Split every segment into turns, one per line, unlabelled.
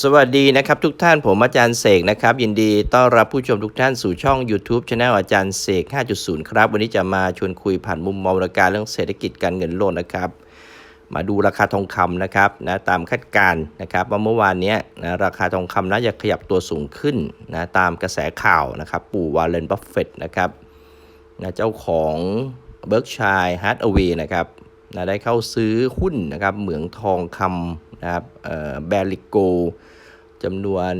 สวัสดีนะครับทุกท่านผมอาจารย์เสกนะครับ ยินดีต้อนรับผู้ชมทุกท่านสู่ช่อง YouTube c h anel อาจารย์เสก 5.0 ครับ วันนี้จะมาชวนคุยผ่านมุมมองราคาเรื่องเศรษฐกิจการเงินโลกนะครับ มาดูราคาทองคำนะครับนะตามคาดการณ์นะครับ ว่าเมื่อวานนี้นะราคาทองคำน่าจะขยับตัวสูงขึ้นนะตามกระแสข่าวนะครับ ปู่วาเลนบัฟเฟตนะครับนะเจ้าของเบิร์กชัยฮาร์ดเวย์นะครับนะได้เข้าซื้อหุ้นนะครับเหมืองทองคำ นะครับแบริโกจำนวน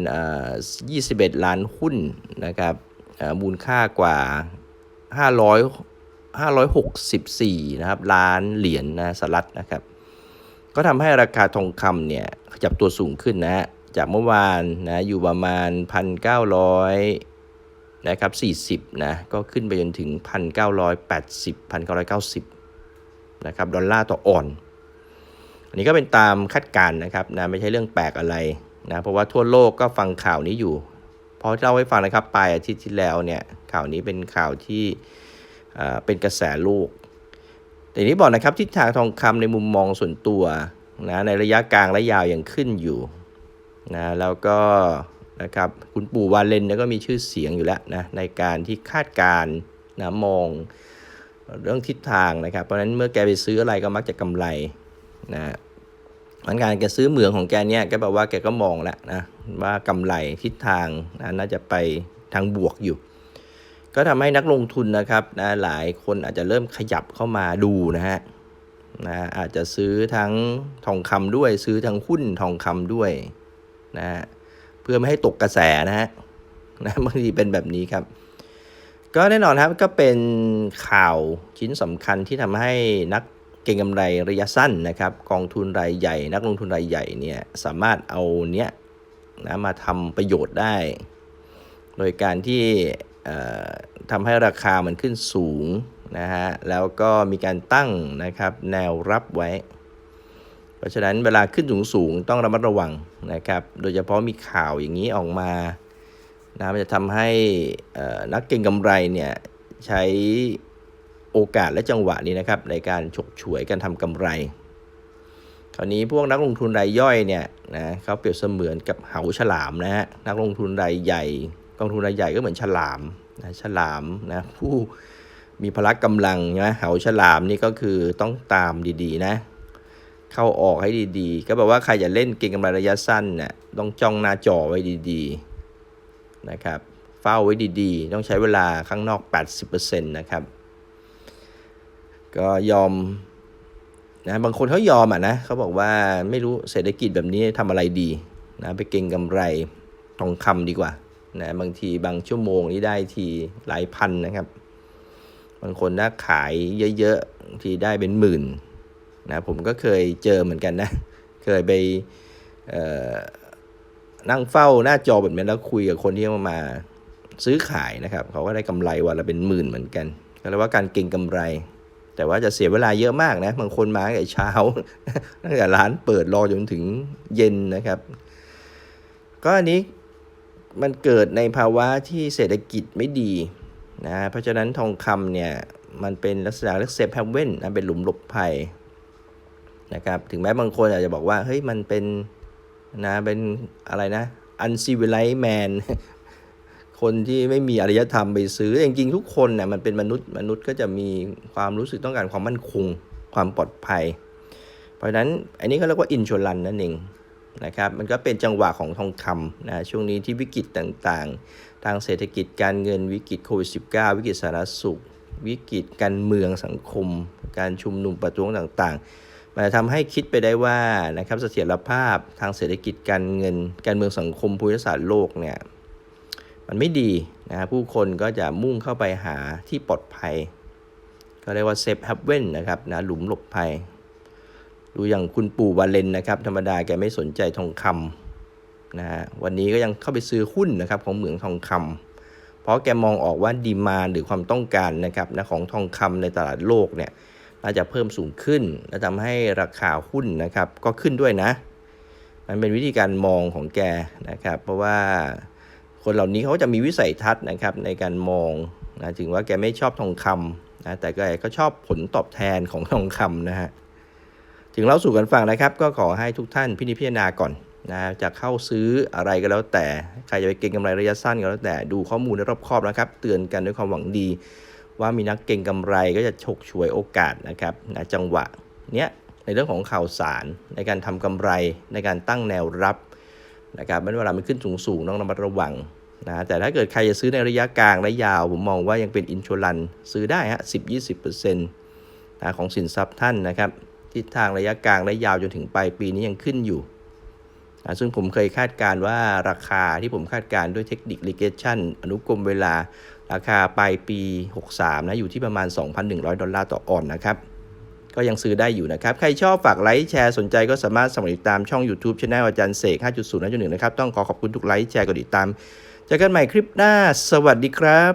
21 ล้านหุ้นนะครับมูลค่ากว่า 500 564 นะครับ ล้านเหรียญนะสหรัฐนะครับ ก็ทำให้ราคาทองคำเนี่ยขยับตัวสูงขึ้นนะฮะจากเมื่อวานนะอยู่ประมาณ 1,900นะครับ40นะก็ขึ้นไปจนถึง 1,980 1,990นะครับดอลลาร์ต่อออน อันนี้ก็เป็นตามคาดการณ์นะครับนะไม่ใช่เรื่องแปลกอะไรนะเพราะว่าทั่วโลกก็ฟังข่าวนี้อยู่พราะเล่าให้ฟังนะครับปลายอาทิตย์ที่แล้วเนี่ยข่าวนี้เป็นข่าวที่เอ่อเป็นกระแสโลกแต่นี้บอกนะครับทิศทางทองคำในมุมมองส่วนตัวนะในระยะกลางและยาวยังขึ้นอยู่นะแล้วก็นะครับคุณปู่วาเลนเนี่ยก็มีชื่อเสียงอยู่แล้วนะในการที่คาดการณ์นะมองเรื่องทิศทางนะครับ เพราะฉะนั้นเมื่อแกไปซื้ออะไรก็มักจะกำไร นะมันการแกซื้อเหมืองของแกเนี่ยแกบอกว่าแกก็มองแล้วนะว่ากำไรทิศทางนะน่าจะไปทางบวกอยู่ ก็ทำให้นักลงทุนนะครับนะหลายคนอาจจะเริ่มขยับเข้ามาดูนะฮะนะอาจจะซื้อทั้งทองคำด้วยซื้อทั้งหุ้นทองคำด้วยนะฮะเพื่อไม่ให้ตกกระแสนะฮะนะบางทีเป็นแบบนี้ครับ ก็แน่นอนครับก็เป็นข่าวชิ้นสำคัญที่ทำให้นัก ก็งกำไรระยะสั้นนะครับ กองทุนรายใหญ่ นักลงทุนรายใหญ่เนี่ยสามารถเอาเนี้ยนะมาทำประโยชน์ได้ โดยการที่เอ่อทำให้ราคามันขึ้นสูงนะฮะแล้วก็มีการตั้งนะครับแนวรับไว้ เพราะฉะนั้นเวลาขึ้นสูงสูงต้องระมัดระวังนะครับ โดยเฉพาะมีข่าวอย่างนี้ออกมานะมันจะทำให้นักเก็งกำไรเนี่ยใช้ โอกาสและจังหวะนี้นะครับในการฉกฉวยการทำกำไร คราวนี้พวกนักลงทุนรายย่อยเนี่ยนะเขาเปรียบเสมือนกับเหาฉลามนะฮะนักลงทุนรายใหญ่กองทุนรายใหญ่ก็เหมือนฉลามนะฉลามนะผู้มีพละกำลังนะเหาฉลามนี่ก็คือต้องตามดีๆนะเข้าออกให้ดีๆ ก็แปลว่าใครจะเล่นเก็งกำไรระยะสั้นเนี่ยต้องจ้องหน้าจอไว้ดีๆนะครับเฝ้าไว้ดีๆ ต้องใช้เวลาข้างนอก 80%นะครับ ก็ยอมนะบางคนเขายอมอะนะเขาบอกว่าไม่รู้เศรษฐกิจแบบนี้ทำอะไรดีนะไปเก็งกำไรทองคำดีกว่านะบางทีบางชั่วโมงนี้ได้ทีหลายพันนะครับ บางคนถ้าขายเยอะๆทีได้เป็นหมื่นนะผมก็เคยเจอเหมือนกันนะ เคยไปนั่งเฝ้าหน้าจอแบบนี้แล้วคุยกับคนที่มามาซื้อขายนะครับ เขาก็ได้กำไรวันละเป็นหมื่นเหมือนกันก็เรียกว่าการเก็งกำไร แต่ว่าจะเสียเวลาเยอะมากนะบางคนมาตั้งแต่เช้าตั้งแต่ร้านเปิดรอจนถึงเย็นนะครับ ก็อันนี้มันเกิดในภาวะที่เศรษฐกิจไม่ดีนะเพราะฉะนั้นทองคำเนี่ยมันเป็นลักษณะเรียกเซฟแฮเว่นนะเป็นหลุมหลบภัยนะครับถึงแม้บางคนอาจจะบอกว่าเฮ้ยมันเป็นนะเป็นอะไรนะ uncivilized man คนที่ไม่มีอารยธรรมไปซื้อจริงๆทุกคนนะ่ะมันเป็นมนุษย์มนุษย์ก็จะมีความรู้สึกต้องการความมั่นคง ความปลอดภัย เพราะฉะนั้นอันนี้เขาเรียกว่าอินช r ลันนั่นเองนะครับมันก็เป็นจังหวะของทองคำนะช่วงนี้ที่วิกฤตต่างๆ ทางเศรษฐกิจการเงินวิกฤตโควิด -19 วิกฤตสาธารณสุข วิกฤตการเมืองสังคม การชุมนุมประท้วงต่างๆ มันจะทำให้คิดไปได้ว่านะครับเสถียรภาพทางเศรษฐกิจการเงิน การเมืองสังคมภูมิศาสตร์โลกเนี่ย มันไม่ดีนะผู้คนก็จะมุ่งเข้าไปหาที่ปลอดภัย ก็เรียกว่าเซฟฮับเว่นนะครับนะหลุมหลบภัย ดูอย่างคุณปู่วาเลนนะครับ ธรรมดาแกไม่สนใจทองคำนะฮะวันนี้ก็ยังเข้าไปซื้อหุ้นนะครับของเหมืองทองคำเพราะแกมองออกว่าดีมาหรือความต้องการนะครับนะของทองคำในตลาดโลกเนี่ยน่าจะเพิ่มสูงขึ้น และทำให้ราคาหุ้นนะครับก็ขึ้นด้วยนะ มันเป็นวิธีการมองของแกนะครับ เพราะว่า คนเหล่านี้เขาจะมีวิสัยทัศน์นะครับในการมองนะถึงว่าแกไม่ชอบทองคำนะแต่แกก็ชอบผลตอบแทนของทองคำนะฮะถึงเล่าสู่กันฟังนะครับ ก็ขอให้ทุกท่านพินิจพิจารณาก่อนนะจะเข้าซื้ออะไรก็แล้วแต่ใครจะไปเก็งกำไรระยะสั้นก็แล้วแต่ดูข้อมูลให้รอบครอบนะครับ เตือนกันด้วยความหวังดี ว่ามีนักเก็งกำไรก็จะฉกฉวยโอกาสนะครับนะจังหวะเนี้ยในเรื่องของข่าวสารในการทำกำไรในการตั้งแนวรับ นะครับไม่ว่าเวลามันขึ้นสูงๆต้องระมัดระวังนะแต่ถ้าเกิดใครจะซื้อในระยะกลางและยาว ผมมองว่ายังเป็นอินช r ลันซื้อได้ฮะ10-20%นะของสินทรัพย์ท่านนะครับทิศทางระยะกลางและยาวจนถึงปลายปีนี้ยังขึ้นอยู่อ่าซึ่งผมเคยคาดการว่าราคาที่ผมคาดการด้วยเทคนิค regression อนุกรมเวลาราคาปลายปี 63นะอยู่ที่ประมาณ 2,100 ดอลลาร์ต่อออนนะครับ ก็ยังซื้อได้อยู่นะครับ ใครชอบฝากไลค์แชร์สนใจก็สามารถสมัครติดตามช่อง YouTube c h anel อาจารย์เสก 5.0.1 นะครับ ต้องขอขอบคุณทุกไลค์แชร์กดติดตามเจอกันใหม่คลิปหน้า สวัสดีครับ